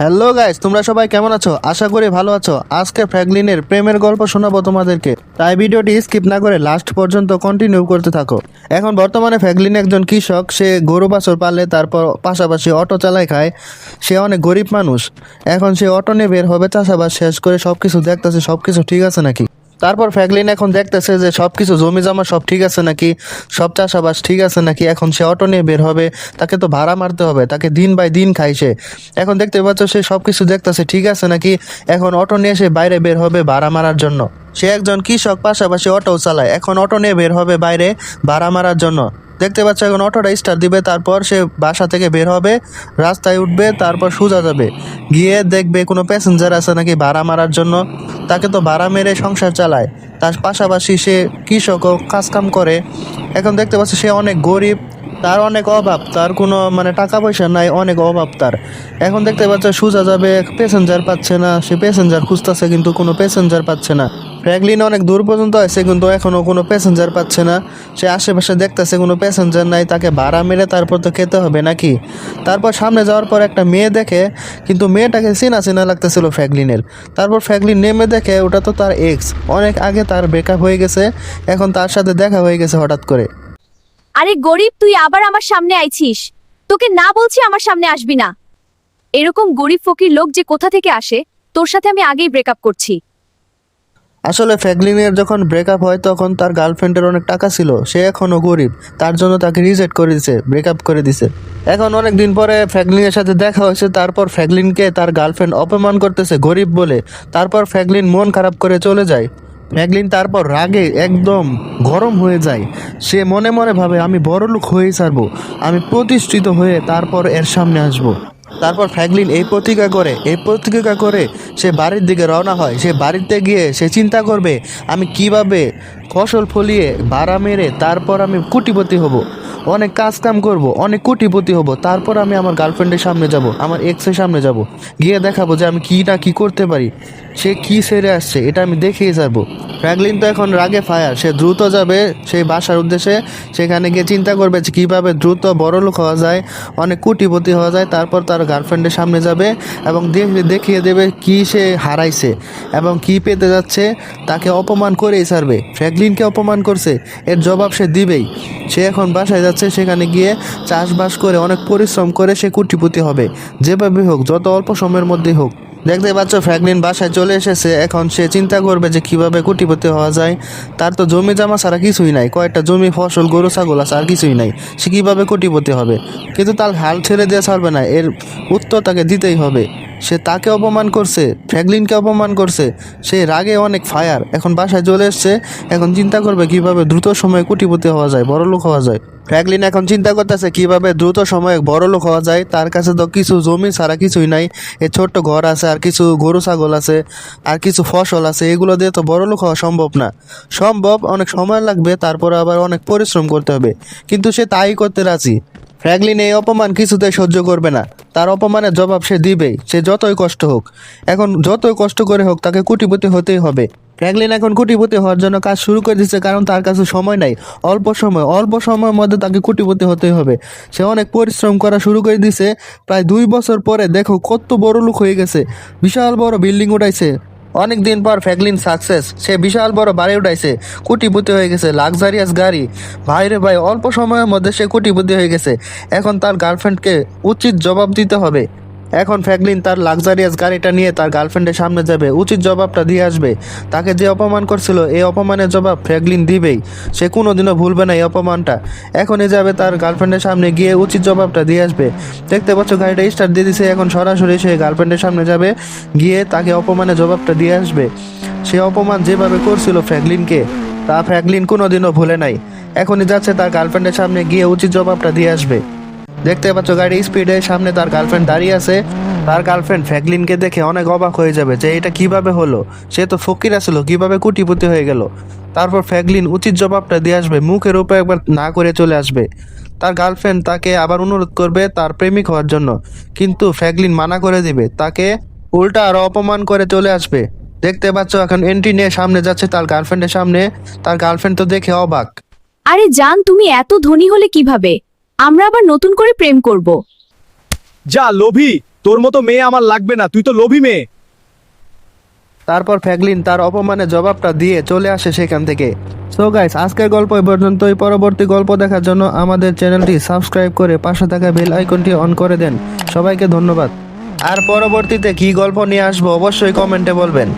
Hello guys তোমরা সবাই কেমন আছো? আশা করি ভালো আছো। আজকে ফ্র্যাগলিনের প্রেমের গল্প শোনাবো তোমাদেরকে। তাই ভিডিওটি স্কিপ না করে লাস্ট পর্যন্ত কন্টিনিউ করতে থাকো। এখন বর্তমানে ফ্র্যাগলিন একজন কৃষক, সে গরু বাছর পালে, তারপর পাশাপাশি অটো চালায় খায়। সে অনেক গরিব মানুষ। এখন সে অটো নিয়ে বের হবে, চাষাবাদ শেষ করে সব কিছু দেখতেছে সব কিছু ঠিক আছে নাকি? তারপর ফ্র্যাগলিন এখন দেখতেছে যে সব কিছু জমি জমা সব ঠিক আছে নাকি? সব চাষাবাস ঠিক আছে নাকি? এখন সে অটো নিয়ে বের হবে, তাকে তো ভাড়া মারতে হবে, তাকে দিন বাই দিন খাই সে। এখন দেখতে পাচ্ছ সে সব কিছু দেখতেছে, ঠিক আছে নাকি? এখন অটো নিয়ে সে বাইরে বের হবে ভাড়া মারার জন্য। সে একজন কৃষক, পাশাপাশি অটো চালায়। এখন অটো নিয়ে বের হবে বাইরে ভাড়া মারার জন্য। দেখতে পাচ্ছ এখন অটোটা স্টার্ট দিবে, তারপর সে বাসা থেকে বের হবে, রাস্তায় উঠবে, তারপর সোজা যাবে। গিয়ে দেখবে কোনো প্যাসেঞ্জার আছে নাকি ভাড়া মারার জন্য। তাকে তো ভাড়া মেরে সংসার চালায়। তার পাশাপাশি সে কৃষকও কাজকাম করে। এখন দেখতে পাচ্ছি সে অনেক গরিব। তার অনেক অভাব, তার কোনো মানে টাকা পয়সা নাই, অনেক অভাব তার। এখন দেখতে পাচ্ছে, সোজা যাবে প্যাসেঞ্জার পাচ্ছে না, সে প্যাসেঞ্জার খুঁজতেছে কিন্তু কোনো প্যাসেঞ্জার পাচ্ছে না। ফ্র্যাগলিন অনেক দূর পর্যন্ত আছে কিন্তু এখনও কোনো প্যাসেঞ্জার পাচ্ছে না। সে আশেপাশে দেখতেছে কোনো প্যাসেঞ্জার নাই, তাকে ভাড়া মেরে তারপর তো খেতে হবে নাকি? তারপর সামনে যাওয়ার পর একটা মেয়ে দেখে, কিন্তু মেয়েটাকে চেনা চেনা লাগতেছিল ফ্র্যাগলিনের তারপর ফ্র্যাগলিন নেমে দেখে, ওটা তো তার এক্স অনেক আগে তার ব্রেকআপ হয়ে গেছে, এখন তার সাথে দেখা হয়ে গেছে হঠাৎ করে। আরে গরিব, তুই আবার আমার সামনে আইছিস। তোকে না বলছি আমার সামনে আসবি না। এরকম গরিব ফকির লোক যে কোথা থেকে আসে, তোর সাথে আমি আগেই ব্রেকআপ করছি। আসলে ফ্যাগলিনের যখন ব্রেকআপ হয়, তখন তার গার্লফ্রেন্ডের অনেক টাকা ছিল। সে এখনও গরিব। তার জন্য তাকে রিজেক্ট করে দিছে ব্রেকআপ করে দিছে। এখন অনেক দিন পরে ফ্যাগলিনের সাথে দেখা হয়েছে, তারপর ফ্র্যাগলিনকে তার গার্লফ্রেন্ড অপমান করতেছে গরিব বলে। তারপর ফ্র্যাগলিন মন খারাপ করে চলে যায়। ফ্র্যাগলিন তারপর রাগে একদম গরম হয়ে যায়। সে মনে মনে ভাবে, আমি বড়লোক হয়ে ছাড়বো। আমি প্রতিষ্ঠিত হয়ে তারপর এর সামনে আসব। তারপর ফ্যাগলিন এই প্রতিজ্ঞা করে, এই প্রতিজ্ঞা করে সে বাড়ির দিকে রওনা হয়। সে বাড়িতে গিয়ে সে চিন্তা করবে, আমি কীভাবে ফসল ফলিয়ে ভাড়া মেরে তারপর আমি কুটিপতি হব। অনেক কাজ কাম করব, অনেক কোটিপতি হব। তারপর আমি আমার গার্লফ্রেন্ডের সামনে যাব, আমার এক্সের সামনে যাব। গিয়ে দেখাবো যে আমি কি না কি করতে পারি। সে কি সেরে আসছে, এটা আমি দেখেই যাব। ফ্র্যাগলিন তো এখন রাগে ফায়ার। সে দ্রুত যাবে সেই বাসার উদ্দেশ্যে। সেখানে গিয়ে চিন্তা করবে যে কীভাবে দ্রুত বড়লোক হওয়া যায়, অনেক কোটিপতি হওয়া যায়। তারপর তার গার্লফ্রেন্ডের সামনে যাবে এবং দেখে দেখিয়ে দেবে কি সে হারাইছে এবং কি পেতে যাচ্ছে। তাকে অপমান করেই ছাড়বে। ফ্র্যাগলিনকে অপমান করছে। এর জবাব সে দিবেই। সে এখন বাসায় যাচ্ছে, সেখানে গিয়ে চাষবাস করে অনেক পরিশ্রম করে সে কুটিপুতি হবে। যেভাবে হোক, যত অল্প সময়ের মধ্যেই হোক। দেখতে পাচ্ছ ফ্র্যাগলিন বাসায় চলে এসেছে। এখন সে চিন্তা করবে যে কীভাবে কোটিপতি হওয়া যায়। তার তো জমি জমা ছাড়া কিছুই নাই। কয়েকটা জমি, ফসল, গরু, ছাগল আছে আর কিছুই নাই। সে কীভাবে কোটিপতি হবে? কিন্তু তার হাল ছেড়ে দেওয়া ছাড়বে না। এর উত্তর তাকে দিতেই হবে। সে তাকে অপমান করছে ফ্র্যাগলিনকে অপমান করছে। সে রাগে অনেক ফায়ার। এখন বাসায় চলে এসছে। এখন চিন্তা করবে কীভাবে দ্রুত সময়ে কোটিপতি হওয়া যায়, বড়লোক হওয়া যায়। ফ্র্যাগলিন এখন চিন্তা করতেছে কীভাবে দ্রুত সময়ে বড়লোক হওয়া যায়। তার কাছে তো কিছু জমি ছাড়া কিছুই নাই। এ ছোট্ট ঘর আছে, আর কিছু গরু ছাগল আছে, আর কিছু ফসল আছে। এগুলো দিয়ে তো বড়লোক হওয়া সম্ভব না। সম্ভব, অনেক সময় লাগবে, তারপর আবার অনেক পরিশ্রম করতে হবে। কিন্তু সে তাই করতে রাজি। ফ্র্যাগলিন এই অপমান কিছুতে সহ্য করবে না। তার অপমানের জবাব সে দিবেই, সে যতই কষ্ট হোক। এখন যতই কষ্ট করে হোক, তাকে কুটিপতি হতেই হবে। ফ্র্যাগলিন এখন কোটিপতি হওয়ার জন্য কাজ শুরু করে দিচ্ছে কারণ তার কাছে সময় নাই। অল্প সময়, অল্প সময়ের মধ্যে তাকে কোটিপতি হতেই হবে। সে অনেক পরিশ্রম করা শুরু করে দিছে প্রায় দুই বছর পরে দেখো কত বড় লোক হয়ে গেছে। বিশাল বড় বিল্ডিং উঠাইছে। অনেক দিন পর ফ্যাগলিন সাকসেস সে বিশাল বড় বাড়ি উঠাইছে। কোটিপতি হয়ে গেছে লাক্সারিয়াস গাড়ি। ভাইরে ভাই, অল্প সময়ের মধ্যে সে কোটিপতি হয়ে গেছে। এখন তার গার্লফ্রেন্ডকে উচিত জবাব দিতে হবে। এখন ফ্যাগলিন তার লাক্সারিয়াস গাড়িটা নিয়ে তার গার্লফ্রেন্ডের সামনে যাবে। উচিত জবাবটা দিয়ে আসবে। তাকে যে অপমান করছিল, এই অপমানের জবাব ফ্র্যাগলিন দিবেই। সে কোনোদিনও ভুলবে না এই অপমানটা। এখনই যাবে তার গার্লফ্রেন্ডের সামনে গিয়ে উচিত জবাবটা দিয়ে আসবে। দেখতে পাচ্ছ, গাড়িটা স্টার্ট দিয়ে দিছে, এখন সরাসরি সে গার্লফ্রেন্ডের সামনে যাবে, গিয়ে তাকে অপমানের জবাবটা দিয়ে আসবে। সে অপমান যেভাবে করছিল ফ্র্যাগলিনকে তা ফ্র্যাগলিন কোনোদিনও ভুলে নাই। এখনই যাচ্ছে তার গার্লফ্রেন্ডের সামনে গিয়ে উচিত জবাবটা দিয়ে আসবে। দেখতে পাচ্ছ গাড়ি স্পিডে সামনে তার গার্লফ্রেন্ড দাঁড়িয়ে আছে। তার গার্লফ্রেন্ড ফ্র্যাগলিনকে দেখে অনেক অবাক হয়ে যাবে যে এটা কীভাবে হলো? সে তো ফকির আসছিল কীভাবে কুটিপুতি হয়ে গেল? তারপর ফ্র্যাগলিন উচিত জবাবটা দিয়ে আসবে, মুখের উপর একবার না করে চলে আসবে। তার গার্লফ্রেন্ড তাকে আবার অনুরোধ করবে তার প্রেমিক হওয়ার জন্য। কিন্তু ফ্র্যাগলিন মানা করে দিবে, তাকে উল্টা আরও অপমান করে চলে আসবে। দেখতে পাচ্ছ এখন এন্ট্রি নিয়ে সামনে যাচ্ছে তার গার্লফ্রেন্ডের সামনে। তার গার্লফ্রেন্ড তো দেখে অবাক। আরে জান, তুমি এত ধনী হলে কীভাবে? আমরা আবার নতুন করে প্রেম করব। যা লোভী! তোর মতো মেয়ে আমার লাগবে না তুই তো লোভী মেয়ে। তারপর ফ্যাগলিন তার অপমানে জবাবটা দিয়ে চলে আসে সেখান থেকে। সো গাইস আজকের গল্প এই পর্যন্তই। পরবর্তী গল্প দেখার জন্য আমাদের চ্যানেলটি সাবস্ক্রাইব করে পাশে থাকা বেল আইকনটি অন করে দেন। সবাইকে ধন্যবাদ। আর পরবর্তীতে কি গল্প নিয়ে আসব অবশ্যই কমেন্টে বলবেন।